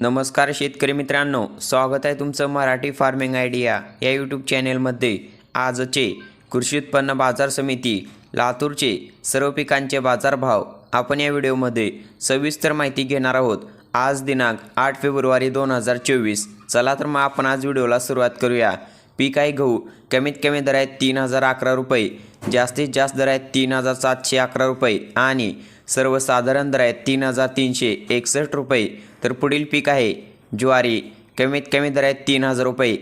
नमस्कार शेतकरी मित्रांनो स्वागत आहे तुमचं मराठी फार्मिंग आयडिया या यूट्यूब चॅनेलमध्ये आजचे कृषी उत्पन्न बाजार समिती लातूरचे सर्व पिकांचे बाजारभाव आपण या व्हिडिओमध्ये सविस्तर माहिती घेणार आहोत. आज दिनांक आठ फेब्रुवारी दोन हजार चोवीस. चला तर मग आपण आज व्हिडिओला सुरुवात करूया. पीक आहे गहू. कमीत कमी दर आहेत तीन हजार अकरा रुपये. जास्तीत जास्त दर आहेत तीन हजार सातशे अकरा रुपये. आणि सर्वसाधारण दर आहेत तीन हजार तीनशे एकसष्ट रुपये. तर पुढील पीक आहे ज्वारी. कमीत कमी दर आहेत तीन हजार रुपये.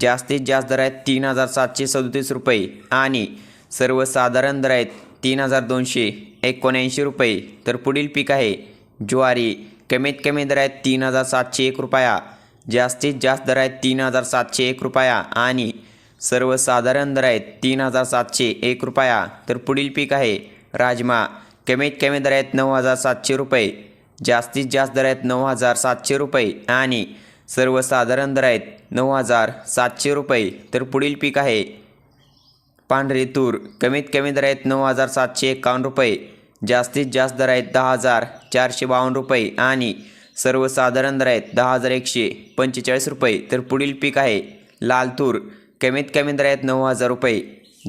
जास्तीत जास्त दर आहेत तीन हजार सातशे सदतीस रुपये. आणि सर्वसाधारण दर आहेत तीन हजार दोनशे एकोणऐंशी रुपये. तर पुढील पीक आहे ज्वारी. कमीत कमी दर आहेत तीन हजार सातशे एक रुपया. जास्तीत जास्त दर आहेत तीन हजार सातशे एक रुपया आणि सर्वसाधारण दर आहेत तीन हजार सातशे एक रुपया. तर पुढील पीक आहे राजमा. कमीत कमी दर आहेत नऊ हजार सातशे रुपये. जास्तीत जास्त दर आहेत नऊ हजार सातशे रुपये आणि सर्वसाधारण दर आहेत नऊ हजार सातशे रुपये. तर पुढील पीक आहे पांढरे तूर. कमीत कमी दर आहेत नऊ हजार सातशे एकावन्न रुपये. जास्तीत जास्त दर आहेत दहा हजार चारशे बावन्न रुपये आणि सर्वसाधारण दर आहेत दहा हजार एकशे पंचेचाळीस रुपये तर पुढील पीक आहे. लाल तूर कमीत कमी दर आहेत नऊ हजार रुपये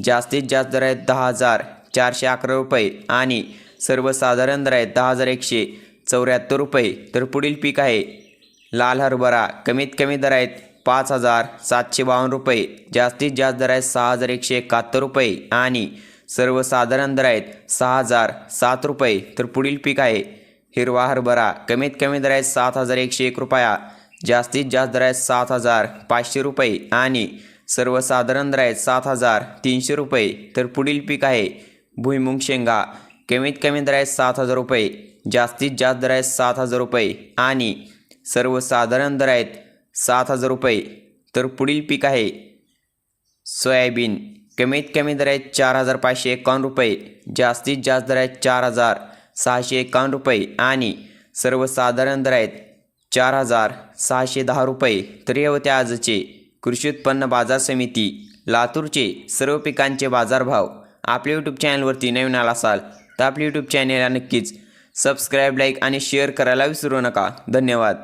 जास्तीत जास्त दर आहेत दहा हजार चारशे अकरा रुपये आणि सर्वसाधारण दर आहेत दहा हजार एकशे चौऱ्याहत्तर रुपये तर पुढील पीक आहे. लाल हरभरा कमीत कमी दर आहेत पाच हजार सातशे बावन्न रुपये जास्तीत जास्त दर आहेत सहा हजार एकशे एकाहत्तर रुपये आणि सर्वसाधारण दर आहेत सहा हजार सात रुपये तर पुढील पीक आहे. हिरवा हरभरा कमीत कमी दर आहे सात हजार एकशे एक रुपया. जास्तीत जास्त दर आहेत सात हजार पाचशे रुपये. आणि सर्वसाधारण दर आहेत सात हजार तीनशे रुपये. तर पुढील पीक आहे भुईमुंग शेंगा. कमीत कमी दर आहेत सात हजार रुपये. जास्तीत जास्त दर आहे सात हजार रुपये. आणि सर्वसाधारण दर आहेत सात हजार रुपये. तर पुढील पीक आहे सोयाबीन. कमीत कमी दर आहे चार हजार पाचशे एकावन्न रुपये. जास्तीत जास्त दर आहेत चार हजार सहाशे एकावन्न रुपये आणि सर्वसाधारण दर आहेत चार हजार सहाशे दहा रुपये. तर हे होते आजचे कृषी उत्पन्न बाजार समिती लातूरचे सर्व पिकांचे बाजारभाव आपल्या यूट्यूब चॅनलवरती नवीन आला असाल तर आपल्या यूट्यूब चॅनेलला नक्कीच सबस्क्राईब लाईक आणि शेअर करायला विसरू नका. धन्यवाद.